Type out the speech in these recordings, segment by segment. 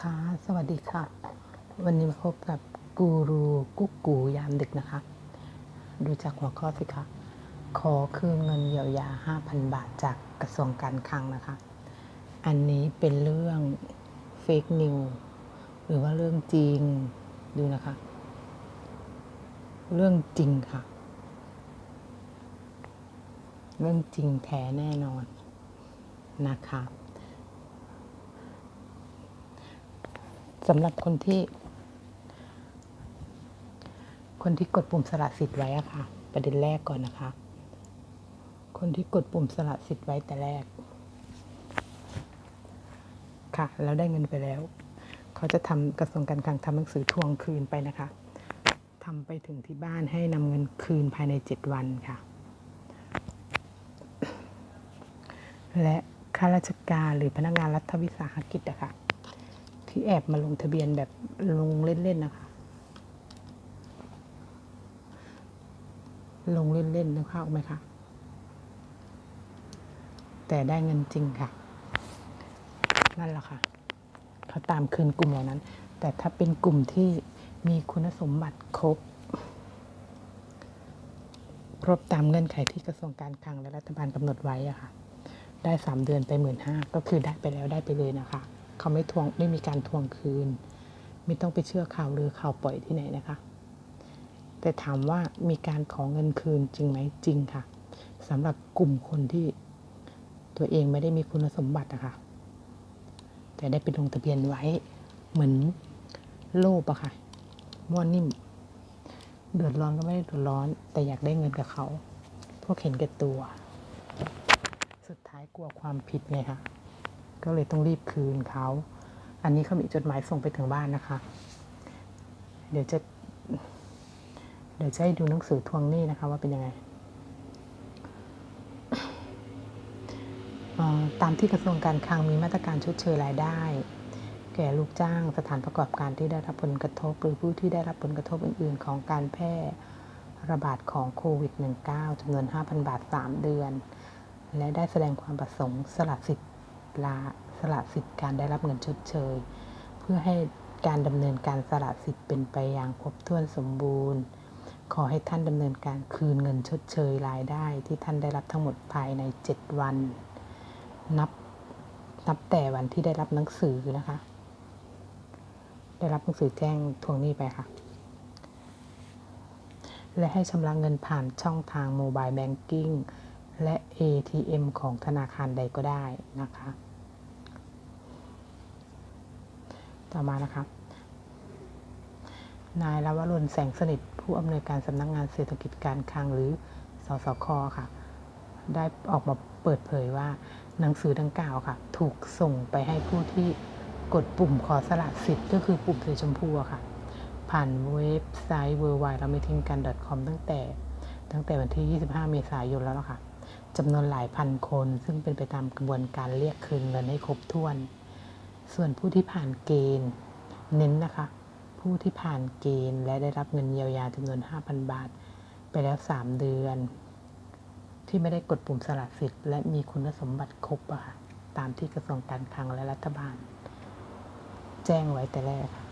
ค่ะ สวัสดีค่ะ วันนี้มาพบกับกูรูกุ๊กกูยามดึกนะคะ ดูจากหัวข้อสิคะ ขอคืนเงินเยียวยา 5,000 บาทจากกระทรวงการคลังนะคะ อันนี้เป็นเรื่องเฟกนิวหรือว่าเรื่องจริง ดูนะคะ เรื่องจริงค่ะ เรื่องจริงแท้แน่นอนนะคะ สำหรับคนที่ คนที่กดปุ่มสละสิทธิ์ไว้อะค่ะ ประเด็นแรกก่อนนะคะ คนที่กดปุ่มสละสิทธิ์ไว้แต่แรก ค่ะ แล้วได้เงินไปแล้ว เขาจะทำกระทรวงการคลังทำหนังสือทวงคืนไปนะคะทำไปถึงที่บ้านให้นำเงินคืนภายในเจ็ดวันค่ะ และข้าราชการหรือพนักงานรัฐวิสาหกิจอะค่ะ ที่แอบมาลงทะเบียนแบบลงเล่นๆนะคะ ลงเล่นๆนึกภาพออกไหมคะ แต่ได้เงินจริงค่ะ นั่นแหละค่ะเขาตามคืนกลุ่มเหล่านั้น แต่ถ้าเป็นกลุ่มที่มีคุณสมบัติครบ ครบตามเงื่อนไขที่กระทรวงการคลังและรัฐบาลกำหนดไว้อะค่ะ ได้สามเดือนไปหมื่นห้าก็คือได้ไปแล้วได้ไปเลยนะคะ เขาไม่ทวงไม่มีการทวงคืน ไม่ต้องไปเชื่อข่าวหรือข่าวปล่อยที่ไหนนะคะ แต่ถามว่ามีการขอเงินคืนจริงไหมจริงค่ะสำหรับกลุ่มคนที่ตัวเองไม่ได้มีคุณสมบัติอะคะแต่ได้ไปลงทะเบียนไว้เหมือนโลภอะค่ะมั่วนิ่ม เดือดร้อนก็ไม่ได้เดือดร้อน แต่อยากได้เงินกับเขา พวกเห็นแก่ตัว สุดท้ายกลัวความผิดไงคะ ก็เลยต้องรีบคืนเขา อันนี้เขามีจดหมายส่งไปถึงบ้านนะคะ เดี๋ยวจะ เดี๋ยวจะให้ดูหนังสือทวงหนี้นะคะว่าเป็นยังไงตามที่กระทรวงการคลังมีมาตรการชดเชยรายได้ แก่ลูกจ้างสถานประกอบการที่ได้รับผลกระทบ หรือผู้ที่ได้รับผลกระทบอื่น ๆ ของการแพร่ระบาดของโควิด -19 จำนวน 5,000 บาท 3 เดือน และได้แสดงความประสงค์สละสิทธิ ลาสละสิทธิ์การได้รับเงินชดเชย เพื่อให้การดำเนินการสละสิทธิ์เป็นไปอย่างครบถ้วนสมบูรณ์ ขอให้ท่านดำเนินการคืนเงินชดเชยรายได้ ที่ท่านได้รับทั้งหมดภายใน 7 วัน นับนับแต่วันที่ได้รับหนังสือนะคะ ได้รับหนังสือแจ้งทวงหนี้ไปค่ะ และให้ชำระเงินผ่านช่องทางโมบายแบงกิ้ง และ ATM ของธนาคารใดก็ได้นะคะ ต่อมานะคะนายลวรนแสงสนิท ผู้อำนวยการสำนักงานเศรษฐกิจการคลังหรือ สสคค่ะ ได้ออกมาเปิดเผยว่าหนังสือดังกล่าวค่ะ ถูกส่งไปให้ผู้ที่กดปุ่มขอสละสิทธิ์ก็คือปุ่มสีชมพูค่ะ ผ่านเว็บไซต์ w w w เราไม่ทิ้งกัน .com ตั้งแต่ ตั้งแต่วันที่ 25 เมษายนแล้วล่ะค่ะ จำนวนหลายพันคน ซึ่งเป็นไปตามกระบวนการเรียกคืนเงินให้ครบถ้วน ส่วนผู้ที่ผ่านเกณฑ์ เน้นนะคะ ผู้ที่ผ่านเกณฑ์และได้รับเงินเยียวยาจำนวน 5,000 บาท ไปแล้ว 3 เดือน ที่ไม่ได้กดปุ่มสละสิทธิ์ และมีคุณสมบัติครบอะค่ะตามที่กระทรวงการคลังและรัฐบาล แจ้งไว้แต่แรกค่ะ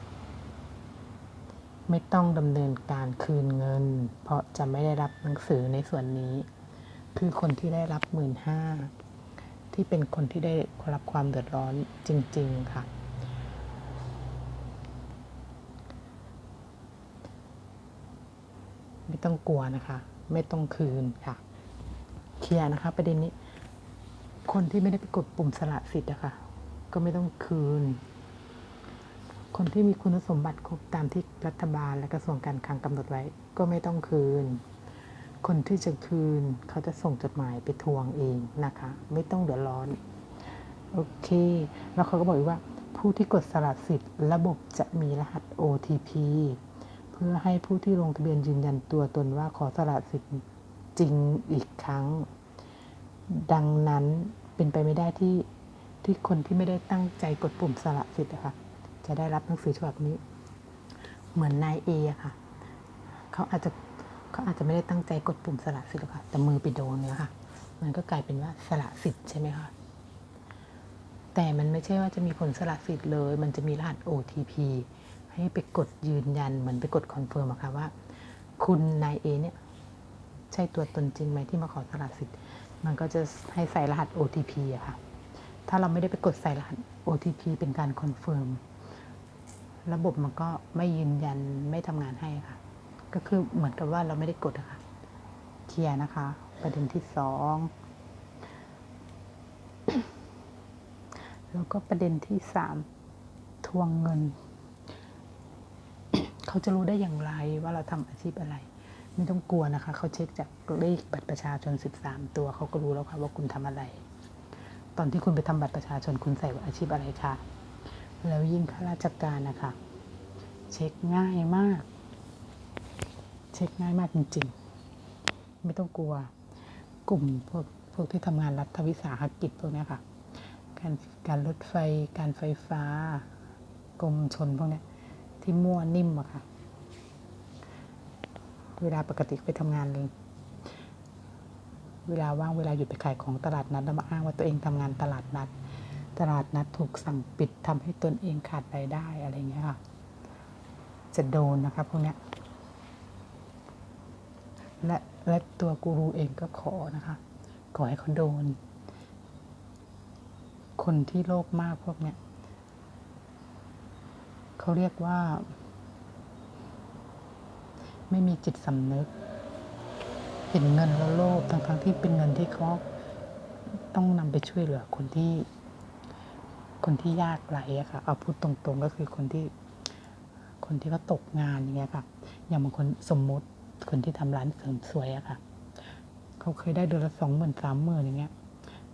ไม่ต้องดำเนินการคืนเงิน เพราะจะไม่ได้รับหนังสือในส่วนนี้ คือคนที่ได้รับหมื่นห้าที่เป็นคนที่ได้รับความเดือดร้อนจริง ๆ ค่ะ ไม่ต้องกลัวนะคะ ไม่ต้องคืนค่ะ เคลียร์นะคะ ประเด็นนี้ คนที่ไม่ได้ไปกดปุ่มสละสิทธิ์อะค่ะ ก็ไม่ต้องคืน คนที่มีคุณสมบัติครบตามที่รัฐบาลและกระทรวงการคลังกำหนดไว้ ก็ไม่ต้องคืน คนที่จะคืนเขาจะส่งจดหมายไปทวงเองนะคะ ไม่ต้องเดือดร้อน โอเค แล้วเขาก็บอกอีกว่า ผู้ที่กดสละสิทธิ์ระบบจะมีรหัส OTP เพื่อให้ผู้ที่ลงทะเบียนยืนยันตัวตนว่าขอสละสิทธิ์จริงอีกครั้ง ดังนั้นเป็นไปไม่ได้ที่ที่คนที่ไม่ได้ตั้งใจกดปุ่มสละสิทธิ์อะคะจะได้รับหนังสือฉบับนี้ เหมือนนายเอค่ะ เขาอาจจะ เขาอาจจะไม่ได้ตั้งใจกดปุ่มสละสิทธิ์หรอกค่ะ แต่มือไปโดนเนี่ยค่ะ มันก็กลายเป็นว่าสละสิทธิ์ใช่ไหมคะ แต่มันไม่ใช่ว่าจะมีผลสละสิทธิ์เลย มันจะมีรหัส OTP ให้ไปกดยืนยันเหมือนไปกดคอนเฟิร์มอะค่ะว่า คุณนายเอเนี่ยใช่ตัวตนจริงไหมที่มาขอสละสิทธิ์ มันก็จะให้ใส่รหัส OTP อะค่ะ ถ้าเราไม่ได้ไปกดใส่รหัส OTP เป็นการคอนเฟิร์ม ระบบมันก็ไม่ยืนยันไม่ทำงานให้ค่ะ ก็คือเหมือนกับว่าเราไม่ได้กดอะค่ะเคลียร์นะคะ ประเด็นที่สองแล้วก็ประเด็นที่สามทวงเงิน เขาจะรู้ได้อย่างไรว่าเราทำอาชีพอะไร ไม่ต้องกลัวนะคะ เขาเช็คจากเลขบัตรประชาชน 13 ตัว เขาก็รู้แล้วค่ะว่าคุณทำอะไร ตอนที่คุณไปทำบัตรประชาชนคุณใส่ว่าอาชีพอะไรคะแล้วยิ่งข้าราชการนะคะ เช็คง่ายมาก เช็คง่ายมากจริง ๆ ไม่ต้องกลัวกลุ่มพวกพวกที่ทำงานรัฐวิสาหกิจพวกนี้ค่ะ การการรถไฟ การไฟฟ้ากรมชนพวกนี้ที่มั่วนิ่มอะค่ะ เวลาปกติไปทำงานเลยเวลาว่างเวลาหยุดไปขายของตลาดนัดแล้วมาอ้างว่าตัวเองทำงานตลาดนัด ตลาดนัดถูกสั่งปิดทำให้ตนเองขาดรายได้อะไรเงี้ยค่ะ จะโดนนะคะพวกนี้ และและตัวกูรูเองก็ขอนะคะขอให้เขาโดน คนที่โลภมากพวกเนี้ยเขาเรียกว่า ไม่มีจิตสำนึก เห็นเงินแล้วโลภทั้งทั้งๆที่เป็นเงินที่เขาต้องนำไปช่วยเหลือคนที่คนที่ยากไร้อะค่ะเอาพูดตรงๆก็คือคนที่ คนที่เขาตกงานอย่างเงี้ยค่ะ อย่างบางคนสมมุติ คนที่ทำร้านเสริมสวยอะค่ะ เขาเคยได้เดือนละสองหมื่นสามหมื่นอย่างเงี้ย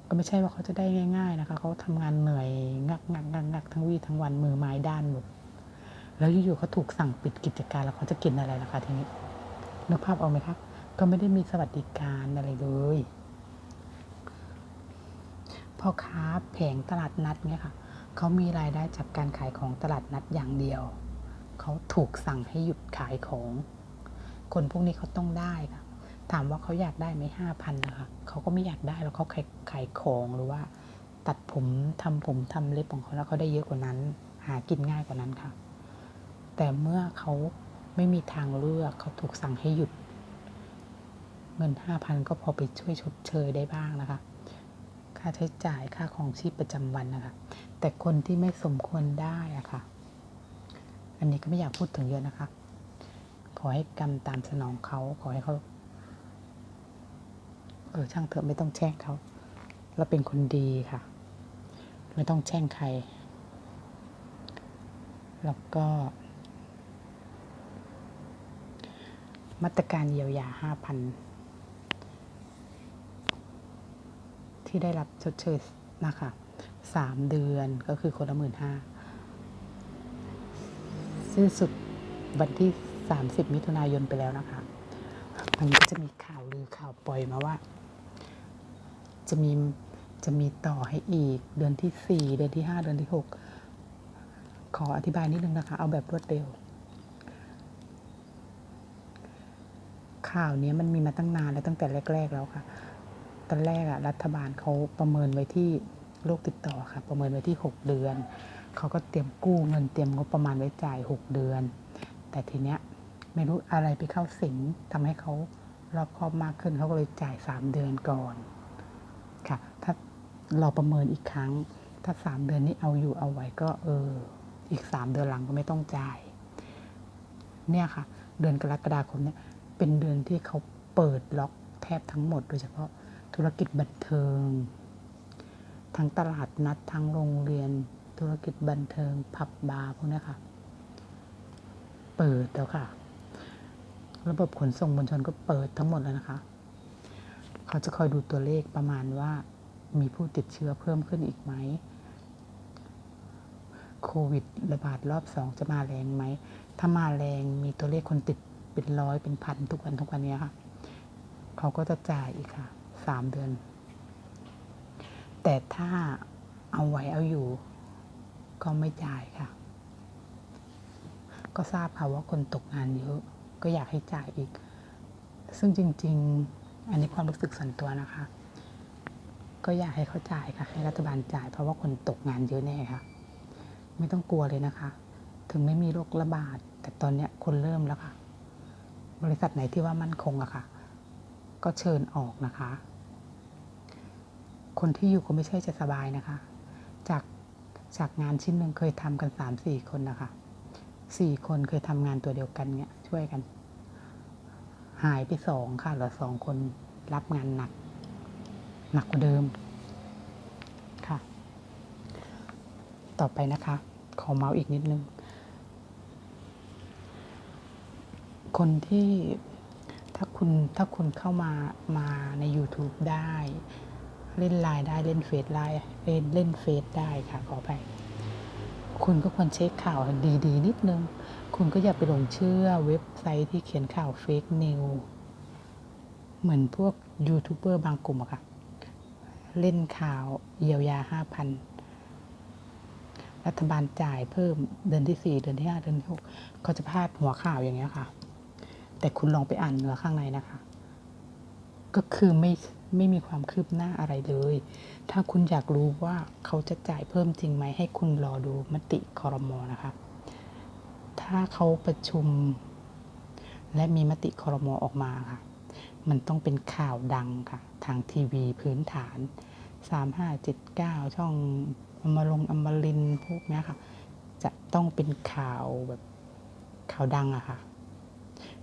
ก็ไม่ใช่ว่าเขาจะได้ง่าย ๆ นะคะ เขาทำงานเหนื่อยงักงักงักงักทั้งวี่ทั้งวันมือไม้ด้านหมด แล้วอยู่ๆเขาถูกสั่งปิดกิจการแล้วเขาจะกินอะไรล่ะคะทีนี้นึกภาพออกไหมคะ ก็ไม่ได้มีสวัสดิการอะไรเลยพ่อค้าแผงตลาดนัดเนี่ยค่ะ เขามีรายได้จากการขายของตลาดนัดอย่างเดียว เขาถูกสั่งให้หยุดขายของ คนพวกนี้เขาต้องได้ค่ะ ถามว่าเขาอยากได้ไหมห้าพันนะคะเขาก็ไม่อยากได้แล้วเขาขายขายของหรือว่า ตัดผมทำผมทำเล็บของเขาแล้วเขาได้เยอะกว่านั้น หากินง่ายกว่านั้นค่ะ แต่เมื่อเขาไม่มีทางเลือกเขาถูกสั่งให้หยุด เงินห้าพันก็พอไปช่วยชดเชยได้บ้างนะคะ ค่าใช้จ่ายค่าของชีพประจำวันนะคะ แต่คนที่ไม่สมควรได้อะค่ะ อันนี้ก็ไม่อยากพูดถึงเยอะนะคะ อให้กรรมตามสนองเขา ขอให้เขา เออช่างเถอะไม่ต้องแช่งเขา เราเป็นคนดีค่ะ ไม่ต้องแช่งใคร แล้วก็ มาตรการเยียวยาห้าพันที่ได้รับชดเชยนะคะสามเดือนก็คือคนละหมื่นห้าสิ้นสุดวันที่ 30 มิถุนายนไปแล้วนะคะ มันก็จะมีข่าวลือข่าวปล่อยมาว่า จะมีจะมีต่อให้อีกเดือนที่ 4 เดือนที่ 5 เดือนที่ 6 ขออธิบายนิดนึงนะคะ เอาแบบรวดเร็ว ข่าวเนี้ยมันมีมาตั้งนานแล้วตั้งแต่แรก ๆ แล้วค่ะ ตอนแรกอะรัฐบาลเขาประเมินไว้ที่โรคติดต่อค่ะ ประเมินไว้ที่ 6 เดือน เขาก็เตรียมกู้เงินเตรียมงบประมาณไว้จ่าย 6 เดือน แต่ทีเนี้ย ไม่รู้อะไรไปเข้าสิงทำให้เขารอบคอบมากขึ้นเขาก็เลยจ่าย3เดือนก่อนค่ะถ้าเราประเมินอีกครั้ง ถ้า3เดือนนี้เอาอยู่เอาไว้ก็เอออีก3เดือนหลังก็ไม่ต้องจ่าย เนี่ยค่ะ เดือนกรกฎาคมเนี่ยเป็นเดือนที่เขาเปิดล็อกแทบทั้งหมด โดยเฉพาะธุรกิจบันเทิง ทั้งตลาดนัดทั้งโรงเรียน ธุรกิจบันเทิงผับบาร์พวกนี้ค่ะ เปิดแล้วค่ะ ระบบขนส่งมวลชนก็เปิดทั้งหมดแล้วนะคะ เขาจะคอยดูตัวเลขประมาณว่ามีผู้ติดเชื้อเพิ่มขึ้นอีกไหม โควิดระบาดรอบสองจะมาแรงไหม ถ้ามาแรงมีตัวเลขคนติดเป็นร้อยเป็นพันทุกวันทุกวันนี้ค่ะ เขาก็จะจ่ายอีกค่ะสามเดือน แต่ถ้าเอาไว้เอาอยู่ ก็ไม่จ่ายค่ะ ก็ทราบค่ะว่าคนตกงานเยอะ ก็อยากให้จ่ายอีก ซึ่งจริง ๆ อันนี้ความรู้สึกส่วนตัวนะคะ ก็อยากให้เขาจ่ายค่ะ ให้รัฐบาลจ่าย เพราะว่าคนตกงานเยอะแน่ค่ะ ไม่ต้องกลัวเลยนะคะ ถึงไม่มีโรคระบาด แต่ตอนเนี้ยคนเริ่มแล้วค่ะ บริษัทไหนที่ว่ามั่นคงอะค่ะ ก็เชิญออกนะคะ คนที่อยู่ก็ไม่ใช่จะสบายนะคะ จากจากงานชิ้นหนึ่งเคยทำกันสามสี่คนนะคะ สี่คนเคยทำงานตัวเดียวกันเนี่ยช่วยกัน หายไปสองค่ะเหลือสองคนรับงานหนัก หนักกว่าเดิมค่ะ ต่อไปนะคะ ขอเมาส์อีกนิดนึง คนที่ถ้าคุณถ้าคุณเข้ามามาใน YouTube ได้ เล่นไลน์ได้เล่นเฟซไลน์เล่นเล่นเฟซได้ค่ะขอไป คุณก็ควรเช็คข่าวดีๆ นิดนึง คุณก็อย่าไปหลงเชื่อเว็บไซต์ที่เขียนข่าวเฟกนิวเหมือนพวกยูทูบเบอร์บางกลุ่มอะค่ะ เล่นข่าวเยียวยาห้าพันรัฐบาลจ่ายเพิ่มเดือนที่สี่เดือนที่ห้าเดือนที่หกเขาจะพาดหัวข่าวอย่างเงี้ยค่ะ แต่คุณลองไปอ่านเนื้อข้างในนะคะ ก็คือไม่ ไม่มีความคืบหน้าอะไรเลย ถ้าคุณอยากรู้ว่าเขาจะจ่ายเพิ่มจริงไหม ให้คุณรอดูมติคอรมอนะคะ ถ้าเขาประชุม และมีมติคอรมอออกมาค่ะ มันต้องเป็นข่าวดังค่ะ ทางทีวีพื้นฐาน 3579 ช่องอมรงอมรินพวกนี้ค่ะ จะต้องเป็นข่าวแบบข่าวดังอะค่ะ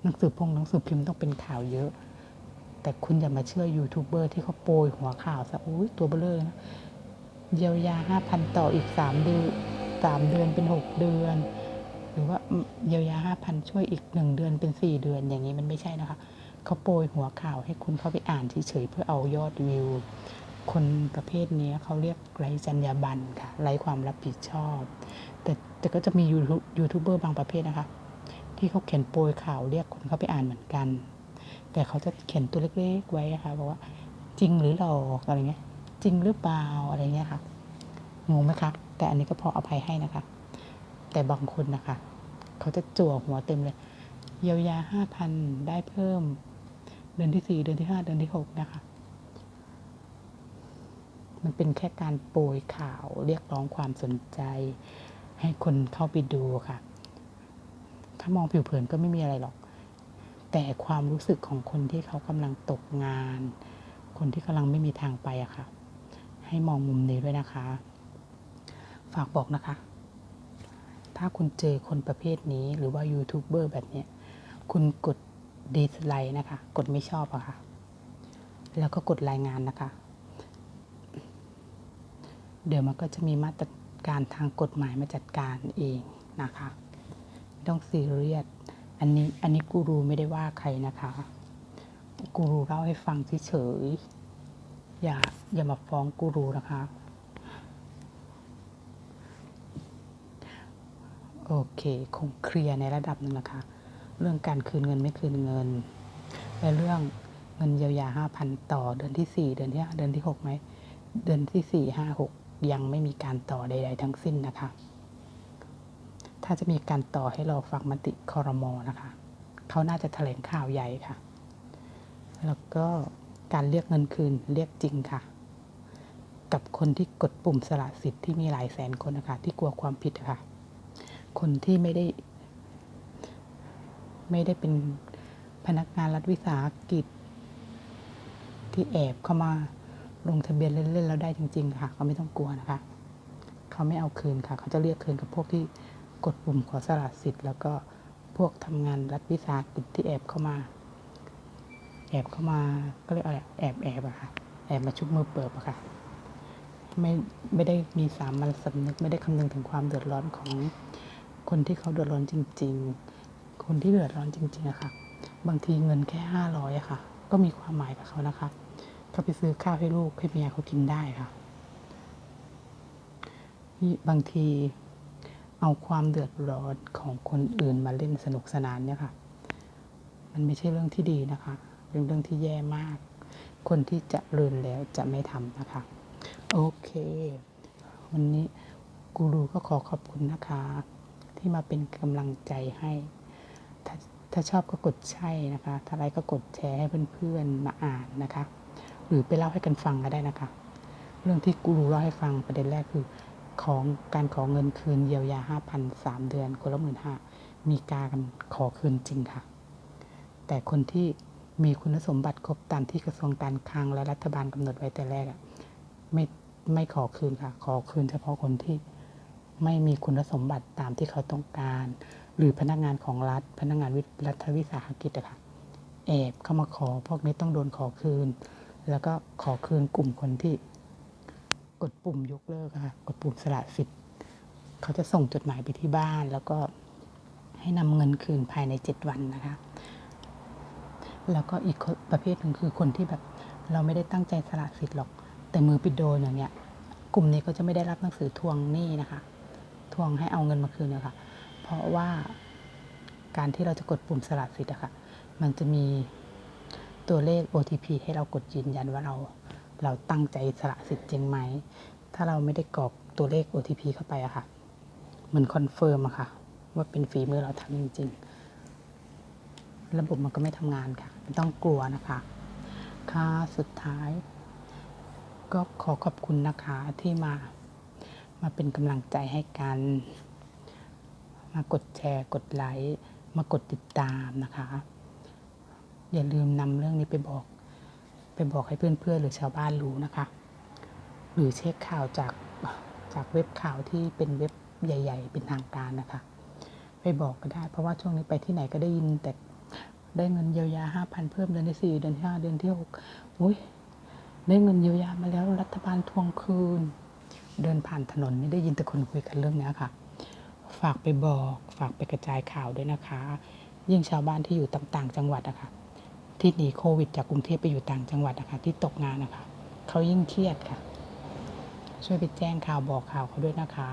หนังสือพงหนังสือพิมพ์ต้องเป็นข่าวเยอะ แต่คุณอย่ามาเชื่อยูทูบเบอร์ที่เขาโปรยหัวข่าวซะอุ้ยตัวเบลเลอนะเยียวยาห้าพันต่ออีกสามเดือนสามเดือนเป็นหกเดือน หรือว่าเยียวยาห้าพันช่วยอีกหนึ่งเดือนเป็นสี่เดือนอย่างนี้มันไม่ใช่นะคะเขาโปรยหัวข่าวให้คุณเข้าไปอ่านเฉยๆเพื่อเอายอดวิว คนประเภทนี้เขาเรียกไร้จรรยาบรรณค่ะไร้ความรับผิดชอบ แต่แต่ก็จะมียูทูบยูทูบเบอร์บางประเภทนะคะ ที่เขาเขียนโปรยข่าวเรียกคนเข้าไปอ่านเหมือนกัน แต่เขาจะเขียนตัวเล็กๆไว้ค่ะบอกว่าจริงหรือหลอกอะไรเงี้ย จริงหรือเปล่าอะไรเงี้ยค่ะงงไหมคะแต่อันนี้ก็พออภัยให้นะคะ แต่บางคนนะคะ เขาจะจั่วหัวเต็มเลยเยียวยาห้าพันได้เพิ่ม เดือนที่สี่เดือนที่ห้าเดือนที่หกนะคะ มันเป็นแค่การโปรยข่าวเรียกร้องความสนใจ ให้คนเข้าไปดูค่ะ ถ้ามองผิวเผินก็ไม่มีอะไรหรอก แต่ความรู้สึกของคนที่เขากำลังตกงาน คนที่กำลังไม่มีทางไปอะค่ะ ให้มองมุมนี้ด้วยนะคะ ฝากบอกนะคะ ถ้าคุณเจอคนประเภทนี้หรือว่ายูทูบเบอร์แบบเนี้ยคุณกดดีสไลค์นะคะ กดไม่ชอบอะค่ะ แล้วก็กดรายงานนะคะ เดี๋ยวมันก็จะมีมาตรการทางกฎหมายมาจัดการเองนะคะ ไม่ต้องซีเรียส อันนี้อันนี้กูรูไม่ได้ว่าใครนะคะกูรูเล่าให้ฟังเฉยๆอย่าอย่ามาฟ้องกูรูนะคะ โอเค คงเคลียร์ในระดับหนึ่งนะคะ เรื่องการคืนเงินไม่คืนเงินและเรื่องเงินเยียวยาห้าพันต่อเดือนที่สี่เดือนที่ห้าเดือนที่หกไหมเดือนที่สี่ห้าหกยังไม่มีการต่อใด ๆ ทั้งสิ้นนะคะ ถ้าจะมีการต่อให้รอฟังมติคอรมอนะคะเขาน่าจะแถลงข่าวใหญ่ค่ะ แล้วก็การเรียกเงินคืนเรียกจริงค่ะ กับคนที่กดปุ่มสละสิทธิ์ที่มีหลายแสนคนนะคะที่กลัวความผิดะค่ะ คนที่ไม่ได้ ไม่ได้เป็นพนักงานรัฐวิสาหกิจ ที่แอบเข้ามาลงทะเบียนเล่นๆแล้วได้จริง ๆ ค่ะเขาไม่ต้องกลัวนะคะ เขาไม่เอาคืนค่ะ เขาจะเรียกคืนกับพวกที่ กดปุ่มขอสละสิทธิ์แล้วก็พวกทำงานรัฐวิสาหกิจที่แอบเข้ามา แอบเข้ามาก็เรียกอะไรแอบแอบอะค่ะแอบมาชุบมือเปิบอะค่ะไม่ไม่ได้มีสามัญสำนึกไม่ได้คำนึงถึงความเดือดร้อนของคนที่เขาเดือดร้อนจริง ๆ คนที่เดือดร้อนจริงๆอะค่ะ บางทีเงินแค่ห้าร้อยอะค่ะ ก็มีความหมายกับเขานะคะเขาไปซื้อข้าวให้ลูกให้เมียเขากินได้ค่ะ นี่บางที เอาความเดือดร้อนของคนอื่นมาเล่นสนุกสนานเนี่ยค่ะ มันไม่ใช่เรื่องที่ดีนะคะ เป็นเรื่องที่แย่มาก คนที่จะเริญแล้วจะไม่ทำนะคะ โอเค วันนี้กูรูก็ขอขอบคุณนะคะ ที่มาเป็นกำลังใจให้ถ้ถ้าชอบก็กดใช่นะคะ ถ้าไรก็กดแชร์ให้เพื่อนๆมาอ่านนะคะ หรือไปเล่าให้กันฟังก็ได้นะคะ เรื่องที่กูรูเล่าให้ฟังประเด็นแรกคือ ของการขอเงินคืนเยียวยาห้าพันสามเดือนคนละหมื่นห้ามีการขอคืนจริงค่ะ แต่คนที่มีคุณสมบัติครบตามที่กระทรวงการคลังและรัฐบาลกำหนดไว้แต่แรกอะไม่ไม่ขอคืนค่ะ ขอคืนเฉพาะคนที่ไม่มีคุณสมบัติตามที่เขาต้องการ หรือพนักงานของรัฐ พนักงานรัฐวิสาหกิจอะค่ะแอบเข้ามาขอพวกนี้ต้องโดนขอคืน แล้วก็ขอคืนกลุ่มคนที่ กดปุ่มยกเลิกค่ะกดปุ่มสละสิทธิ์เขาจะส่งจดหมายไปที่บ้าน แล้วก็ให้นำเงินคืนภายในเจ็ดวันนะคะ แล้วก็อีกประเภทหนึ่งคือคนที่แบบเราไม่ได้ตั้งใจสละสิทธิ์หรอก แต่มือปิดโดนอย่างเงี้ย กลุ่มนี้ก็จะไม่ได้รับหนังสือทวงหนี้นะคะ ทวงให้เอาเงินมาคืนนะคะเพราะว่าการที่เราจะกดปุ่มสละสิทธิ์อะค่ะ มันจะมีตัวเลข OTP ให้เรากดยืนยันว่าเรา เราตั้งใจสละสิทธิ์จริงไหม ถ้าเราไม่ได้กรอกตัวเลข OTP เข้าไปอะค่ะเหมือนคอนเฟิร์มอะค่ะ ว่าเป็นฝีมือเราทำจริง ๆ ระบบมันก็ไม่ทำงานค่ะไม่ต้องกลัวนะคะค่ะสุดท้าย ก็ขอขอบคุณนะคะที่มา มาเป็นกำลังใจให้กัน มากดแชร์กดไลค์มากดติดตามนะคะ อย่าลืมนำเรื่องนี้ไปบอก ไปบอกให้เพื่อนๆหรือชาวบ้านรู้นะคะ หรือเช็คข่าวจากจากเว็บข่าวที่เป็นเว็บใหญ่ ๆ เป็นทางการนะคะ ไปบอกก็ได้ เพราะว่าช่วงนี้ไปที่ไหนก็ได้ยินแต่ได้เงินเยียวยาห้าพันเพิ่มเดือนที่สี่เดือนที่ห้าเดือนที่หกอุ้ยได้เงินเยียวยามาแล้วรัฐบาลทวงคืน เดินผ่านถนนนี่ได้ยินแต่คนคุยกันเรื่องนี้ค่ะ ฝากไปบอก ฝากไปกระจายข่าวด้วยนะคะ ยิ่งชาวบ้านที่อยู่ต่างๆจังหวัดนะคะ ที่หนีโควิด จากกรุงเทพไปอยู่ต่างจังหวัดนะคะที่ตกงานนะคะเขายิ่งเครียดค่ะ ช่วยไปแจ้งข่าวบอกข่าวเขาด้วยนะคะ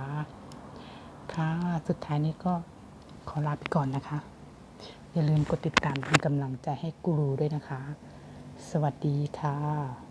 ค่ะ สุดท้ายนี้ก็ขอลาไปก่อนนะคะ อย่าลืมกดติดตามเป็นกำลังใจให้กูรูด้วยนะคะ สวัสดีค่ะ